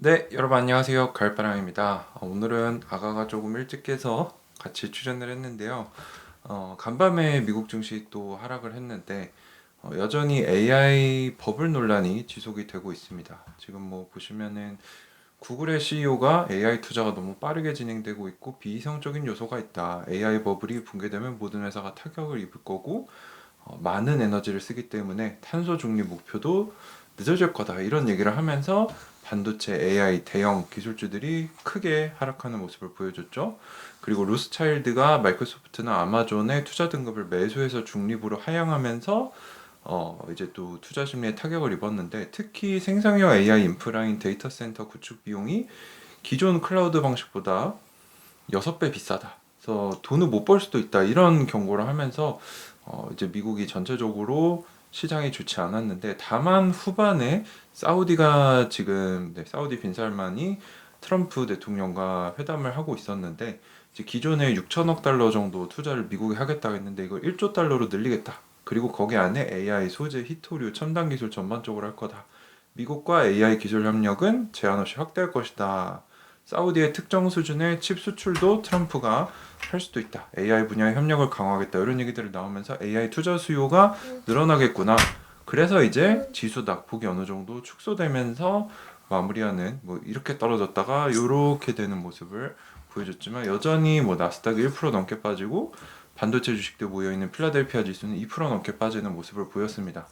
네, 여러분 안녕하세요. 가을바람입니다. 어, 오늘은 아가가 조금 일찍 깨서 같이 출연을 했는데요. 어, 간밤에 미국 증시 또 하락을 했는데 어, 여전히 AI 버블 논란이 지속이 되고 있습니다. 지금 뭐 보시면은 구글의 CEO가 AI 투자가 너무 빠르게 진행되고 있고 비이성적인 요소가 있다. AI 버블이 붕괴되면 모든 회사가 타격을 입을 거고 어, 많은 에너지를 쓰기 때문에 탄소 중립 목표도 늦어질 거다. 이런 얘기를 하면서 반도체 AI 대형 기술주들이 크게 하락하는 모습을 보여줬죠. 그리고 루스차일드가 마이크로소프트나 아마존의 투자 등급을 매수해서 중립으로 하향하면서 어 이제 또 투자 심리에 타격을 입었는데 특히 생성형 AI 인프라인 데이터 센터 구축 비용이 기존 클라우드 방식보다 6배 비싸다. 그래서 돈을 못 벌 수도 있다. 이런 경고를 하면서 어 이제 미국이 전체적으로 시장이 좋지 않았는데 다만 후반에 사우디가 지금 네, 사우디 빈살만이 트럼프 대통령과 회담을 하고 있었는데 이제 기존에 6천억 달러 정도 투자를 미국에 하겠다고 했는데 이걸 1조 달러로 늘리겠다. 그리고 거기 안에 AI 소재, 히토류, 첨단 기술 전반적으로 할 거다. 미국과 AI 기술 협력은 제한 없이 확대할 것이다. 사우디의 특정 수준의 칩 수출도 트럼프가 할 수도 있다. AI 분야의 협력을 강화하겠다. 이런 얘기들이 나오면서 AI 투자 수요가 늘어나겠구나. 그래서 이제 지수 낙폭이 어느 정도 축소되면서 마무리하는 뭐 이렇게 떨어졌다가 이렇게 되는 모습을 보여줬지만 여전히 뭐 나스닥 1% 넘게 빠지고 반도체 주식들 모여 있는 필라델피아 지수는 2% 넘게 빠지는 모습을 보였습니다.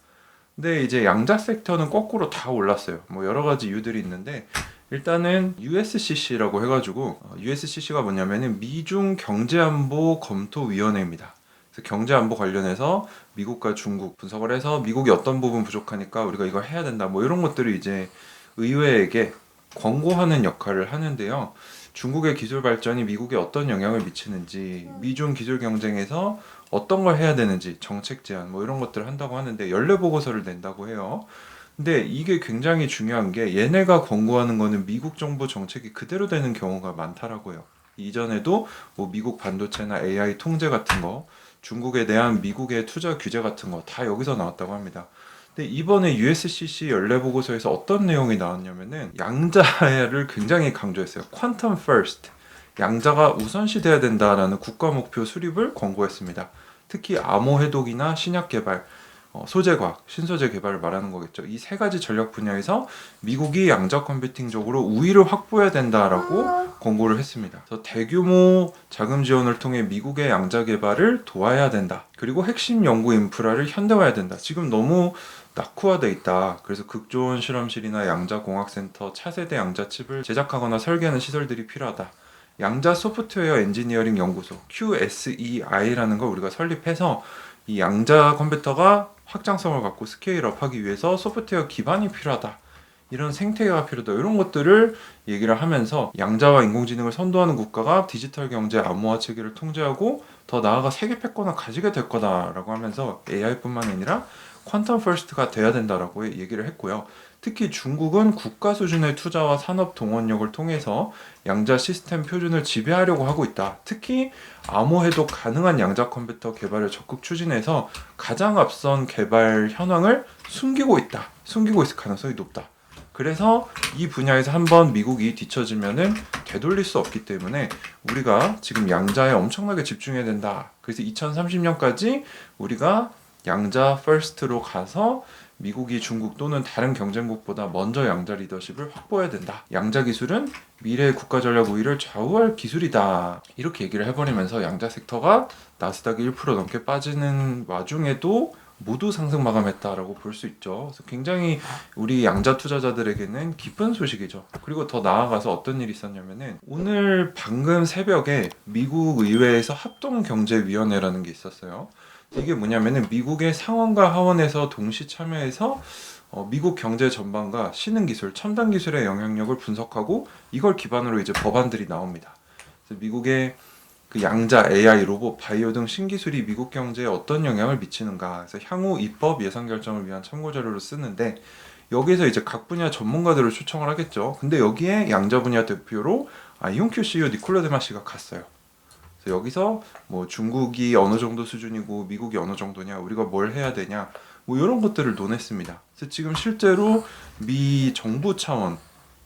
근데 이제 양자 섹터는 거꾸로 다 올랐어요. 뭐 여러 가지 이유들이 있는데 일단은 USCC라고 해가지고 어, USCC가 뭐냐면은 미중 경제안보 검토위원회입니다. 경제안보 관련해서 미국과 중국 분석을 해서 미국이 어떤 부분 부족하니까 우리가 이거 해야 된다. 뭐 이런 것들을 이제 의회에게 권고하는 역할을 하는데요. 중국의 기술 발전이 미국에 어떤 영향을 미치는지, 미중 기술 경쟁에서 어떤 걸 해야 되는지, 정책 제안 뭐 이런 것들을 한다고 하는데 연례 보고서를 낸다고 해요. 근데 이게 굉장히 중요한 게 얘네가 권고하는 거는 미국 정부 정책이 그대로 되는 경우가 많다라고요. 이전에도 뭐 미국 반도체나 AI 통제 같은 거, 중국에 대한 미국의 투자 규제 같은 거 다 여기서 나왔다고 합니다. 근데 이번에 USCC 연례 보고서에서 어떤 내용이 나왔냐면은 양자를 굉장히 강조했어요. 퀀텀 퍼스트. 양자가 우선시 돼야 된다라는 국가 목표 수립을 권고했습니다. 특히 암호 해독이나 신약 개발, 어, 소재 과학, 신소재 개발을 말하는 거겠죠. 이 세 가지 전략 분야에서 미국이 양자 컴퓨팅적으로 우위를 확보해야 된다라고 권고를 했습니다. 그래서 대규모 자금 지원을 통해 미국의 양자 개발을 도와야 된다. 그리고 핵심 연구 인프라를 현대화해야 된다. 지금 너무 낙후화돼 있다. 그래서 극조원 실험실이나 양자 공학센터, 차세대 양자 칩을 제작하거나 설계하는 시설들이 필요하다. 양자 소프트웨어 엔지니어링 연구소 QSEI라는 걸 우리가 설립해서 이 양자 컴퓨터가 확장성을 갖고 스케일업 하기 위해서 소프트웨어 기반이 필요하다. 이런 생태계가 필요하다. 이런 것들을 얘기를 하면서 양자와 인공지능을 선도하는 국가가 디지털 경제 암호화 체계를 통제하고 더 나아가 세계 패권을 가지게 될 거다라고 하면서 AI뿐만 아니라 퀀텀 퍼스트가 돼야 된다라고 얘기를 했고요. 특히 중국은 국가 수준의 투자와 산업 동원력을 통해서 양자 시스템 표준을 지배하려고 하고 있다. 특히 암호 해독 가능한 양자 컴퓨터 개발을 적극 추진해서 가장 앞선 개발 현황을 숨기고 있다. 숨기고 있을 가능성이 높다. 그래서 이 분야에서 한번 미국이 뒤처지면은 되돌릴 수 없기 때문에 우리가 지금 양자에 엄청나게 집중해야 된다. 그래서 2030년까지 우리가 양자 퍼스트로 가서 미국이 중국 또는 다른 경쟁국보다 먼저 양자 리더십을 확보해야 된다. 양자 기술은 미래의 국가 전략 우위를 좌우할 기술이다. 이렇게 얘기를 해버리면서 양자 섹터가 나스닥이 1% 넘게 빠지는 와중에도 모두 상승 마감했다라고 볼 수 있죠. 그래서 굉장히 우리 양자 투자자들에게는 기쁜 소식이죠. 그리고 더 나아가서 어떤 일이 있었냐면은 오늘 방금 새벽에 미국 의회에서 합동경제위원회라는 게 있었어요. 이게 뭐냐면은 미국의 상원과 하원에서 동시 참여해서 어, 미국 경제 전반과 신흥 기술, 첨단 기술의 영향력을 분석하고 이걸 기반으로 이제 법안들이 나옵니다. 미국의 그 양자, AI, 로봇, 바이오 등 신기술이 미국 경제에 어떤 영향을 미치는가. 그래서 향후 입법 예산 결정을 위한 참고 자료로 쓰는데 여기서 이제 각 분야 전문가들을 초청을 하겠죠. 근데 여기에 양자 분야 대표로 아이온큐 CEO 니콜라 데마시가 갔어요. 여기서 뭐 중국이 어느 정도 수준이고 미국이 어느 정도냐, 우리가 뭘 해야 되냐, 뭐 이런 것들을 논했습니다. 그래서 지금 실제로 미 정부 차원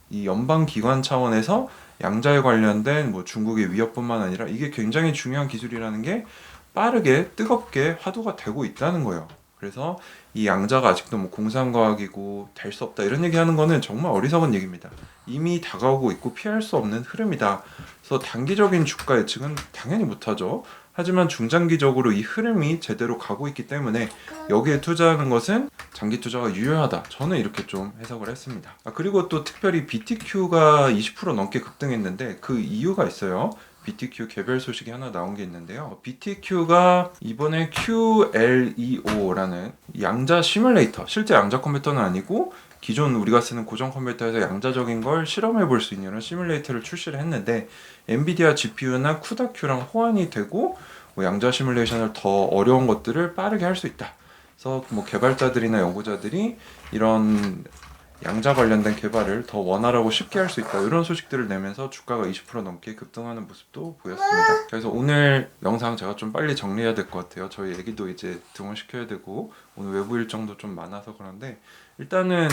이 연방 기관 차원에서 양자에 관련된 뭐 중국의 위협뿐만 아니라 이게 굉장히 중요한 기술이라는 게 빠르게 뜨겁게 화두가 되고 있다는 거예요. 그래서 이 양자가 아직도 뭐 공상과학이고 될 수 없다 이런 얘기하는 거는 정말 어리석은 얘기입니다. 이미 다가오고 있고 피할 수 없는 흐름이다. 그래서 단기적인 주가 예측은 당연히 못하죠. 하지만 중장기적으로 이 흐름이 제대로 가고 있기 때문에 여기에 투자하는 것은 장기 투자가 유효하다. 저는 이렇게 좀 해석을 했습니다. 아, 그리고 또 특별히 BTQ가 20% 넘게 급등했는데 그 이유가 있어요. BTQ 개별 소식이 하나 나온 게 있는데요. BTQ가 이번에 QLEO라는 양자 시뮬레이터, 실제 양자 컴퓨터는 아니고 기존 우리가 쓰는 고정 컴퓨터에서 양자적인 걸 실험해 볼 수 있는 시뮬레이터를 출시를 했는데 엔비디아 GPU나 쿠다큐랑 호환이 되고 뭐 양자 시뮬레이션을 더 어려운 것들을 빠르게 할 수 있다. 그래서 뭐 개발자들이나 연구자들이 이런 양자 관련된 개발을 더 원활하고 쉽게 할 수 있다 이런 소식들을 내면서 주가가 20% 넘게 급등하는 모습도 보였습니다. 그래서 오늘 영상 제가 좀 빨리 정리해야 될 것 같아요. 저희 애기도 이제 등원시켜야 되고 오늘 외부 일정도 좀 많아서 그런데 일단은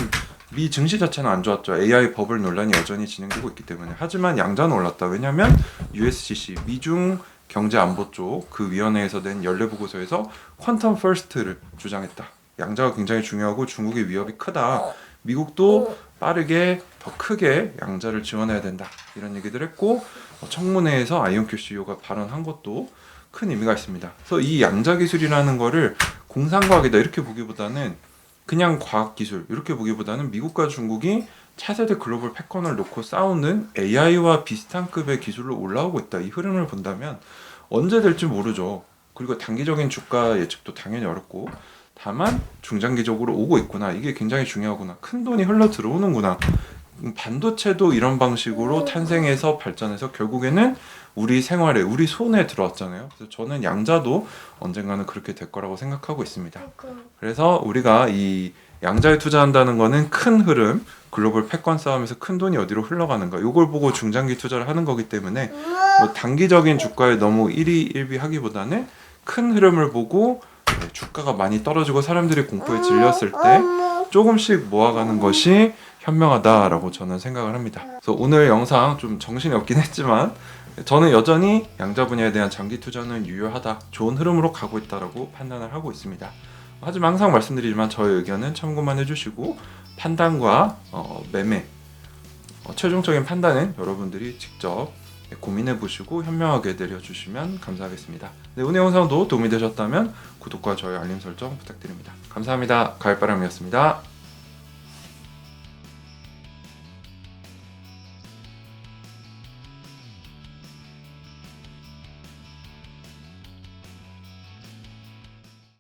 미 증시 자체는 안 좋았죠. AI 버블 논란이 여전히 진행되고 있기 때문에 하지만 양자는 올랐다. 왜냐하면 USCC 미중 경제 안보 쪽 그 위원회에서 낸 연례 보고서에서 퀀텀 퍼스트를 주장했다. 양자가 굉장히 중요하고 중국의 위협이 크다. 미국도 빠르게 더 크게 양자를 지원해야 된다 이런 얘기들 했고 어, 청문회에서 아이온큐 CEO가 발언한 것도 큰 의미가 있습니다. 그래서 이 양자 기술이라는 거를 공상과학이다 이렇게 보기보다는 그냥 과학 기술 이렇게 보기보다는 미국과 중국이 차세대 글로벌 패권을 놓고 싸우는 AI와 비슷한 급의 기술로 올라오고 있다 이 흐름을 본다면 언제 될지 모르죠. 그리고 단기적인 주가 예측도 당연히 어렵고 다만 중장기적으로 오고 있구나. 이게 굉장히 중요하구나. 큰 돈이 흘러 들어오는구나. 음, 반도체도 이런 방식으로 탄생해서 발전해서 결국에는 우리 생활에 우리 손에 들어왔잖아요. 그래서 저는 양자도 언젠가는 그렇게 될 거라고 생각하고 있습니다. 그래서 우리가 이 양자에 투자한다는 거는 큰 흐름, 글로벌 패권 싸움에서 큰 돈이 어디로 흘러가는가, 요걸 보고 중장기 투자를 하는 거기 때문에 뭐 단기적인 주가에 너무 일희일비 하기보다는 큰 흐름을 보고 네, 주가가 많이 떨어지고 사람들이 공포에 질렸을 때 조금씩 모아가는 것이 현명하다라고 저는 생각을 합니다. 그래서 오늘 영상 좀 정신이 없긴 했지만 저는 여전히 양자 분야에 대한 장기 투자는 유효하다, 좋은 흐름으로 가고 있다라고 판단을 하고 있습니다. 하지만 항상 말씀드리지만 저의 의견은 참고만 해주시고 판단과 어, 매매 어, 최종적인 판단은 여러분들이 직접 고민해 보시고 현명하게 내려주시면 감사하겠습니다. 네, 오늘 영상도 도움이 되셨다면 구독과 좋아요 알림 설정 부탁드립니다. 감사합니다. 가을바람이었습니다.